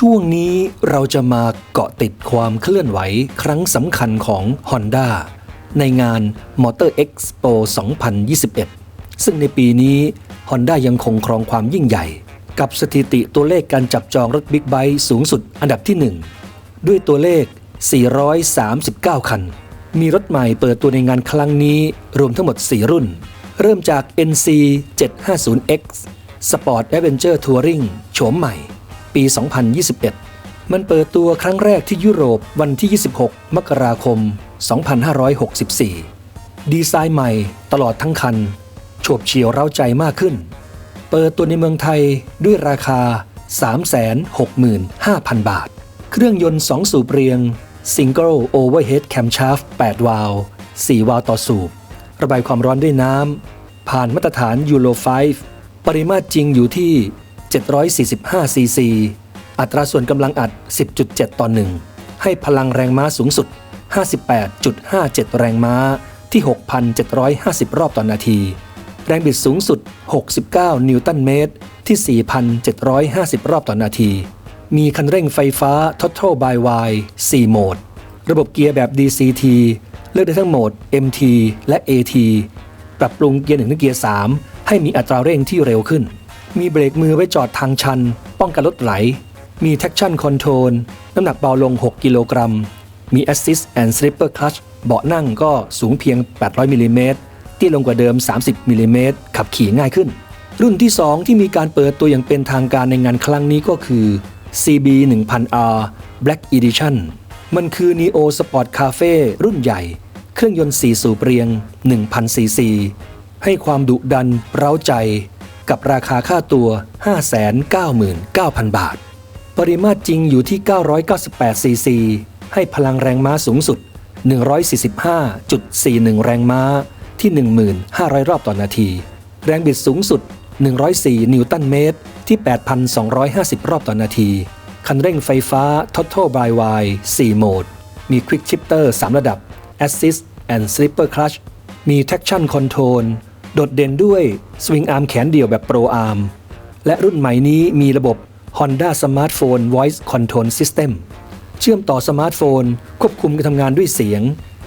ช่วงนี้เราจะมาเกาะติดความเคลื่อนไหวครั้งสำคัญของ Honda ในงาน Motor Expo 2021 ซึ่งในปีนี้ Honda ยังคงครองความยิ่งใหญ่ กับสถิติตัวเลขการจับจองรถบิ๊กไบค์สูงสุดอันดับที่ 1 ด้วยตัวเลข 439 คัน มีรถใหม่เปิดตัวในงานครั้งนี้รวมทั้งหมด 4 รุ่น เริ่มจาก NC 750X Sport Adventure Touring โฉมใหม่ ปี 2021 มันเปิดตัวครั้งแรกที่ยุโรปวันที่ 26 มกราคม 2564 ดีไซน์ใหม่ตลอดทั้งคัน โฉบเฉี่ยวเร้าใจมากขึ้น เปิดตัวในเมืองไทยด้วยราคา 365,000 บาท เครื่องยนต์ 2 สูบเรียง Single Overhead Camshaft 8 วาล์ว4 วาล์วต่อสูบ ระบายความร้อนด้วยน้ำผ่านมาตรฐาน Euro 5ปริมาตรจริงอยู่ที่ 745 ซีซี อัตราส่วนกำลังอัด 10.7 ต่อ 1 ให้พลังแรงม้าสูงสุด 58.57 แรงม้าที่ 6,750 รอบต่อนาที แรงบิดสูงสุด 69 นิวตันเมตร ที่ 4,750 รอบต่อนาที มีคันเร่งไฟฟ้า Total by Y 4โหมด ระบบเกียร์แบบ DCT เลือกได้ทั้งโหมด MT และ AT ปรับปรุงเกียร์1ถึงเกียร์3ให้มีอัตราเร่งที่เร็วขึ้น มีเบรกมือไว้จอดทางชัน ป้องกันรถไหล มี traction control น้ำหนักเบาลง 6 กิโลกรัม มี assist and slipper clutch เบาะนั่งก็สูงเพียง 800มิลลิเมตรที่ลงกว่าเดิม 30มิลลิเมตรขับขี่ง่ายขึ้น รุ่นที่ 2 ที่มีการเปิดตัวอย่างเป็นทางการในงานครั้งนี้ก็คือ CB 1000R Black Edition มันคือ Neo Sport Cafe รุ่นใหญ่ เครื่องยนต์4สูบเรียง 1,000ซีซีให้ความดุดันเร้าใจ กับราคาค่าตัว 599,000 บาท ปริมาตรจริงอยู่ที่ 998 ซีซี ให้พลังแรงม้าสูงสุด 145.41 แรงม้าที่ 1,500 รอบต่อนาที แรงบิดสูงสุด 104 นิวตันเมตร ที่ 8,250 รอบต่อนาที คันเร่งไฟฟ้า Total by Y 4โหมด มี Quick Shifter 3 ระดับ Assist and Slipper Clutch มี Traction Control โดดเด่นด้วย Swing Arm แขนเดี่ยวแบบ Pro Arm และรุ่นใหม่นี้มีระบบ Honda Smartphone Voice Control System เชื่อมต่อสมาร์ทโฟน ควบคุมการทำงานด้วยเสียง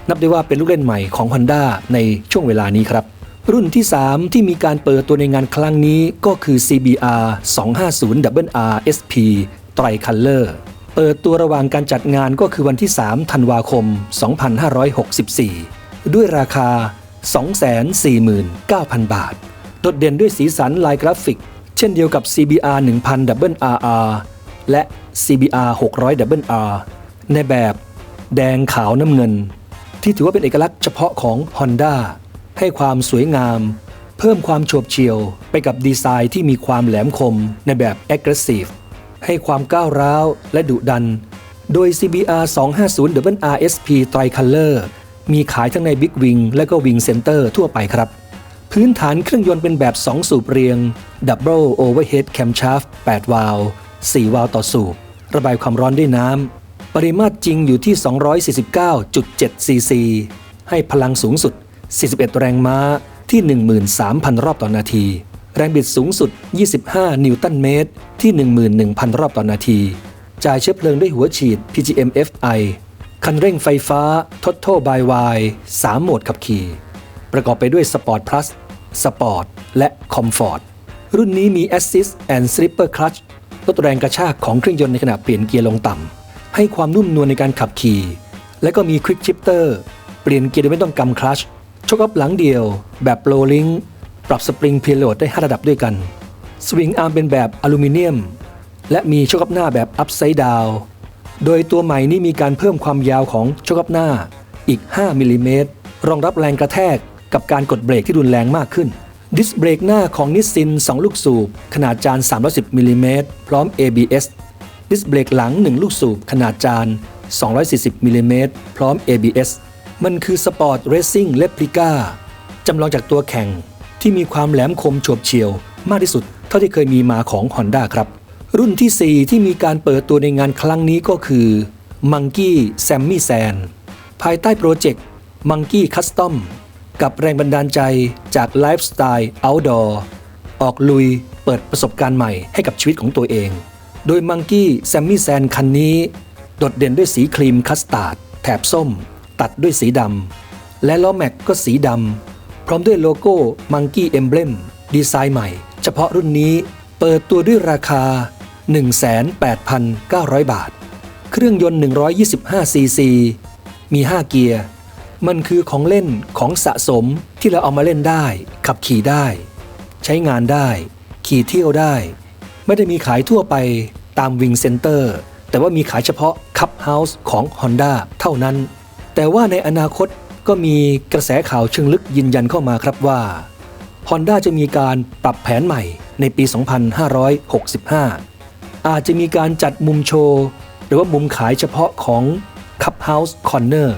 นับได้ว่าเป็นลูกเล่นใหม่ของ Honda ในช่วงเวลานี้ครับ รุ่นที่ 3 ที่มีการเปิดตัวในงานครั้งนี้ก็คือ CBR 250 WR SP Tricolor เปิดตัวระหว่างการจัดงานก็คือวันที่ 3 ธันวาคม 2564 ด้วยราคา 249,000 บาท โดดเด่นด้วยสีสันลายกราฟิก เช่นเดียวกับ CBR 1000 WRR และ CBR 600 WR ในแบบแดงขาวน้ำเงิน ที่ถือว่าเป็นเอกลักษณ์เฉพาะของ Honda ให้ความสวยงาม เพิ่มความโฉบเฉี่ยวไปกับดีไซน์ที่มีความแหลมคมในแบบ Aggressive ให้ความก้าวร้าวและดุดัน โดย CBR 250 RSP Tricolor มีขายทั้งใน Big Wing และก็ Wing Center ทั่วไปครับ พื้นฐานเครื่องยนต์เป็นแบบ 2 สูบเรียง Double Overhead Camshaft 8 วาล์ว4วาล์วต่อสูบ ระบายความร้อนด้วยน้ำ ปริมาตรจริงอยู่ที่ 249.7 ซีซี ให้พลังสูงสุด 41 แรงม้าที่ 13,000 รอบต่อนาที แรงบิดสูงสุด 25 นิวตันเมตรที่ 11,000 รอบต่อนาที จ่ายเชื้อเพลิงด้วยหัวฉีด PGM FI คันเร่งไฟฟ้า Total by Y 3โหมดขับขี่ ประกอบไปด้วย Sport Plus Sport และ Comfort รุ่นนี้มี Assist and Slipper Clutch ลดแรงกระชากของเครื่องยนต์ในขณะเปลี่ยนเกียร์ลงต่ำ ให้ความนุ่มนวลในการขับขี่ และก็มี Quick Shifter เปลี่ยนเกียร์โดยไม่ต้องกำคลัชชกอัพหลังเดียว แบบ Low Link ปรับสปริงเพลโลดได้ 5 ระดับด้วยกัน สวิงอาร์มเป็นแบบอลูมิเนียม และมีชกอัพหน้าแบบ Upside Down โดยตัวใหม่นี้มีการเพิ่มความยาวของชกอัพหน้าอีก 5มิลลิเมตรรองรับแรงกระแทกกับการกดเบรกที่รุนแรงมากขึ้น ดิสเบรกหน้าของนิสซิน 2 ลูกสูบ ขนาดจาน 310มิลลิเมตรพร้อม ABS ดิสเบรกหลัง 1 ลูกสูบ ขนาดจาน 240มิลลิเมตรพร้อม ABS มันคือสปอร์ตเรซซิ่งเลปลิก้าจำลองจากตัวแข่งที่มีความแหลมคมโฉบเฉียวมากที่สุดเท่าที่เคยมีมาของ Honda ครับ รุ่นที่ 4 ที่มีการเปิดตัวในงานครั้งนี้ก็คือ Monkey Sammy Sand ภายใต้โปรเจกต์ Monkey Custom กับแรงบันดาลใจจากไลฟ์สไตล์ outdoor ออกลุยเปิดประสบการณ์ใหม่ให้กับชีวิตของตัวเอง โดยมังกี้แซมมี่แซนคันนี้ โดดเด่นด้วยสีครีมคัสตาร์ดแถบส้ม ตัดด้วยสีดำและล้อแม็กก็สีดำพร้อมด้วยโลโก้มังกี้เอมเบลมดีไซน์ใหม่ เฉพาะรุ่นนี้เปิดตัวด้วยราคา 18,900 บาท เครื่องยนต์ 125 ซีซี มี 5 เกียร์ มันคือของเล่นของสะสมที่เราเอามาเล่นได้ ขับขี่ได้ ใช้งานได้ ขี่เที่ยวได้ ไม่ได้มีขายทั่วไปตามวิงเซ็นเตอร์ แต่ว่ามีขายเฉพาะคับเฮาส์ของ Honda เท่านั้น แต่ว่าในอนาคตก็มีกระแสข่าวเชิงลึกยืนยันเข้ามาครับว่า Honda จะมีการปรับแผนใหม่ในปี 2565 อาจจะมีการจัดมุมโชว์ หรือว่ามุมขายเฉพาะของ Cup House Corner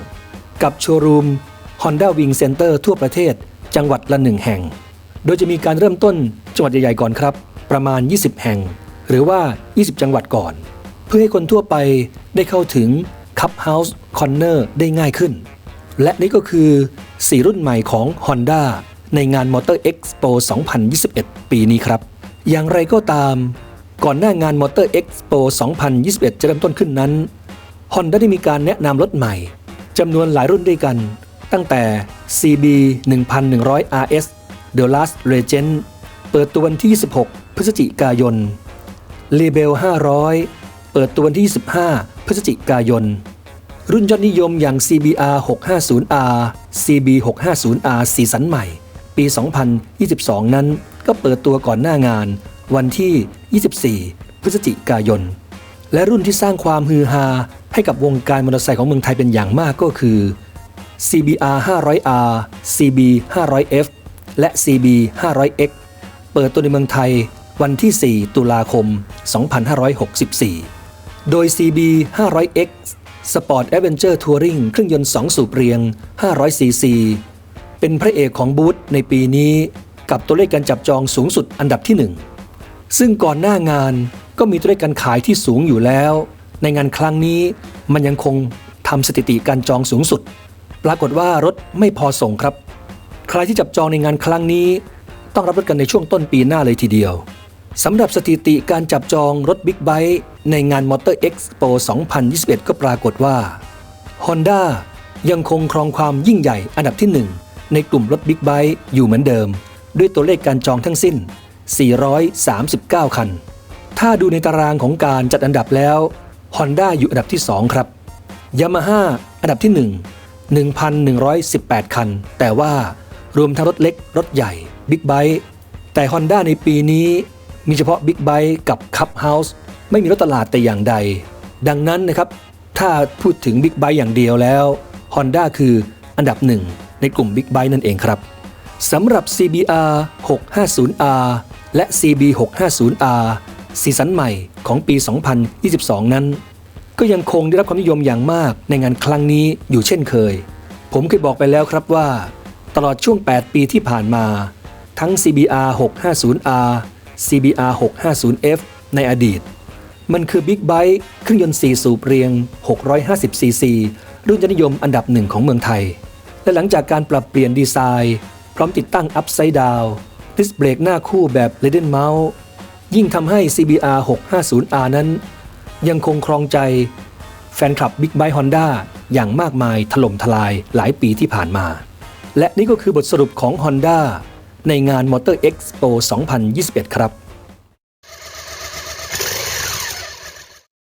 กับโชว์รูม Honda Wing Center ทั่วประเทศ จังหวัดละหนึ่งแห่ง โดยจะมีการเริ่มต้นจังหวัดใหญ่ๆก่อนครับ ประมาณ 20 แห่ง หรือว่า 20 จังหวัดก่อน เพื่อให้คนทั่วไปได้เข้าถึง Cup House Corner ได้ง่ายขึ้น และนี่ก็คือ 4 รุ่นใหม่ของ Honda ในงาน Motor Expo 2021 ปีนี้ครับ อย่างไรก็ตาม ก่อนหน้างาน Motor Expo 2021 จะเริ่มต้นขึ้นนั้น Honda ได้มีการแนะนำรถใหม่จำนวนหลายรุ่นด้วยกัน ตั้งแต่ CB 1100 RS The Last Legend เปิดตัววันที่ 26 พฤศจิกายน Label 500 เปิดตัววันที่ 25 พฤศจิกายน รุ่นยอดนิยมอย่าง CBR 650R CB 650R สีสันใหม่ ปี 2022 นั้นก็เปิดตัวก่อนหน้างาน วันที่ 24 พฤศจิกายน และรุ่นที่สร้างความฮือฮาให้กับวงการมอเตอร์ไซค์ของเมืองไทยเป็นอย่างมากก็คือ CBR 500R CB 500F และ CB 500X เปิดตัวในเมืองไทยวันที่ 4 ตุลาคม 2564 โดย CB 500X Sport Adventure Touring เครื่องยนต์ 2 สูบเรียง 500cc เป็นพระเอกของบูธในปีนี้กับตัวเลขการจับจองสูงสุดอันดับที่ 1 ซึ่งก่อนหน้างานก็มีตัวเลขการขายที่สูงอยู่แล้ว ในงานครั้งนี้มันยังคงทำสถิติการจองสูงสุด ปรากฏว่ารถไม่พอส่งครับ ใครที่จับจองในงานครั้งนี้ ต้องรับรถกันในช่วงต้นปีหน้าเลยทีเดียวสำหรับสถิติการจับจองรถบิ๊กไบค์ในงาน Motor Expo 2021 ก็ปรากฏว่า Honda ยังคงครองความยิ่งใหญ่อันดับที่ 1 ในกลุ่มรถบิ๊กไบค์อยู่เหมือนเดิม ด้วยตัวเลขการจองทั้งสิ้น 439 คัน ถ้าดูในตารางของการจัดอันดับแล้ว Honda อยู่อันดับที่ 2 ครับ Yamaha อันดับที่ 1 1,118 คัน แต่ว่ารวมทั้งรถเล็ก รถใหญ่บิ๊กไบค์แต่ Honda ในปีนี้มีเฉพาะบิ๊กไบค์กับ Cup House ไม่มีรถตลาดแต่อย่างใด ดังนั้นนะครับ ถ้าพูดถึงบิ๊กไบค์อย่างเดียวแล้ว Honda คืออันดับหนึ่งในกลุ่มบิ๊กไบค์นั่นเองครับสำหรับ CBR 650R และ CB 650R ซีซั่นใหม่ของปี 2022 นั้น ก็ยังคงได้รับความนิยมอย่างมากในงานครั้งนี้อยู่เช่นเคย ผมเคยบอกไปแล้วครับว่า ตลอดช่วง 8 ปีที่ผ่านมา ทั้ง CBR 650R CBR 650F ในอดีต มันคือบิ๊กไบค์เครื่องยนต์ 4 สูบเรียง 650cc รุ่นยอดนิยมอันดับหนึ่งของเมืองไทย และหลังจากการปรับเปลี่ยนดีไซน์ พร้อมติดตั้ง Upside Down ดิิสเบรกหน้าคู่แบบเลดินเม้าส์ยิ่งทำให้ CBR 650R นั้น ยังคงครองใจแฟนคลับบิ๊กไบค์ฮอนด้าอย่างมากมายถล่มทลายหลายปีที่ผ่านมา และนี่ก็คือบทสรุปของ Honda ในงาน Motor Expo 2021 ครับ